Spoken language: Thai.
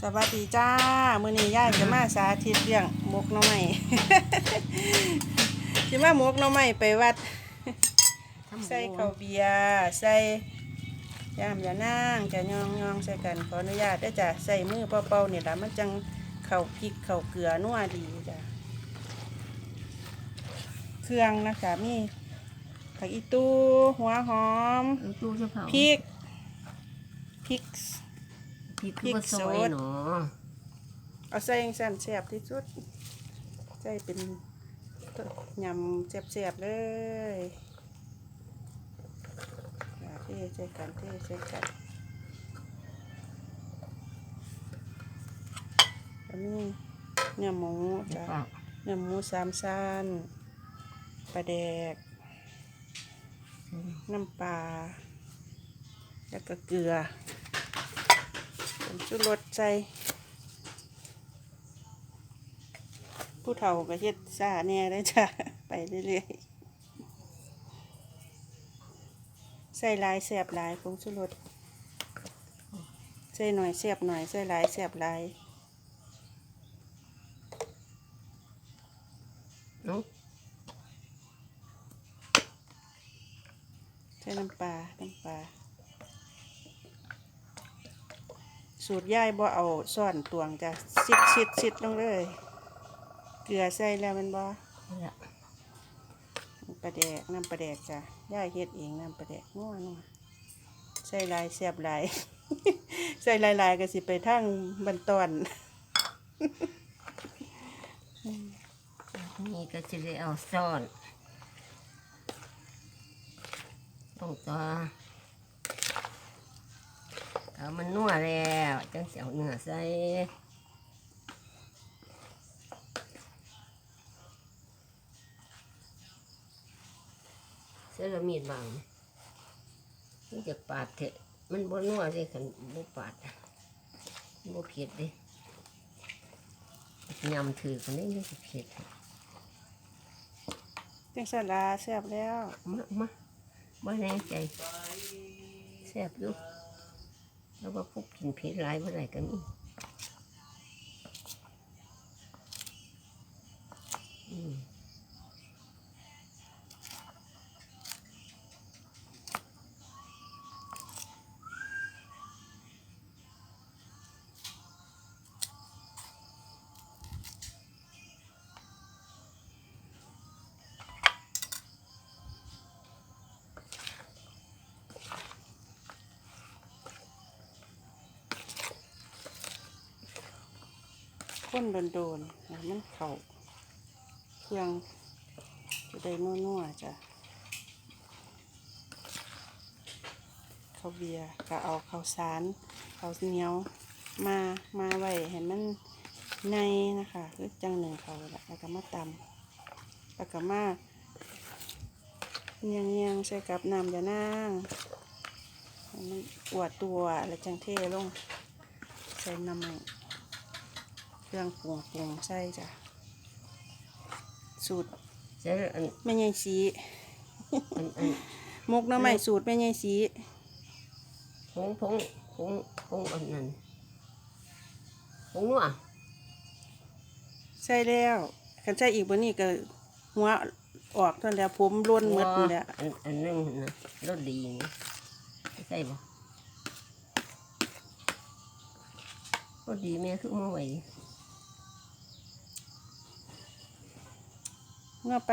สวัสดีจ้ามื้อนี้ย่ายจะมาสาธิตเรื่องหมกหน่อไม้สิมาหมกหน่อไม้ไปวัด ใส่ข้าวเบียร์ใส่ยามยานางจะยองยองใส่กันขออนุญาตได้อจ้ะใส่มือเป่าๆนี่ล่ะมันจังเข้าพริกเข้าเกลือนัวดีจ้ะเครื่องนะคะมีผักอีตูหัวหอมเอาตู้เสื้อผ้าพริกพริก พริกพริกก็ซอยสดเนาะเอาใส่ยังสั่นแซ่บที่สุดใส่เป็นยำแซ่บๆเลยอ่าเทใส่กันเทใส่กันแล้วนี่เนื้อหมูจ้ะเปล่าเนื้อหมูสามชั้นปลาแดก น้ำปลาแล้วก็เกลือ ผมชูรสใส่ผู้เฒ่าก็เฮ็ดซ่าแน่ได้อจ้ะ ไปเรื่อยๆ ใส่หลายแสบหลายผงชูรสใส่หน่อยแสบหน่อย ใส่หลายแสบหลายเนาะใส่น้ำปลา น้ำปลา สูตรย่ายบ่เอาซ่อนตวงจ้ะชิดชิดชิดลงเลย เกลือใส่แล้วแมันบ่นี่ละปลาแดกน้ำปลาแดกจ้ะย่ายเฮ็ดเองน้ำปลาแดกนัวนัวใส่หลายแซ่บหลาย ใส่หลายๆก็สิไปทั้งบันตอนนี่ก็จะได้เอาซ่อนต้องตัว เอามันนัวแล้วจังเสียวเนื้อใส่เสื้อมีดบางมันจะปาดเถอะมันบนนัวเลยขันบ่ปาดบ่เผ็ดเดิยำถือคนนี้นี่จะเผ็ดจังสันลาแซ่บแล้วมามาบ่แน่ใจแซ่บอยู่ แล้วว่าพวกกินเผ็ดหลายเมื่อไหร่ก็มี ข้นโดนๆให้มันเข้าเครื่องจะได้นัวๆจ้ะข้าวเบียร์ก็เอาข้าวสารข้าวเหนียวมามาไว้ให้มันในนะคะคือจังหนึ่งเขาแล้วก็มาตำแล้วก็มาเนียงเนียงๆใส่กับน้ำยานางให้มันอวดตัวแล้วจังเทลงใส่น้ำมัน เครื่องปรุงปรุงใส่จ้ะ สูตรใส่อันแม่ใหญ่สีอันอันมกหน้ำใหม่สูตรแม่ใหญ่สีผงผงผงผงอันนั้นผงนัวใส่แล้วคันใส่อีกบนนี้ก็หัวออกเท่านั้นแหล้วผมล้นหมดนั่นแหละอันอันนึงนะรสดีนี่ใส่บ่รสดีแม่คือมาไว้ เงาไป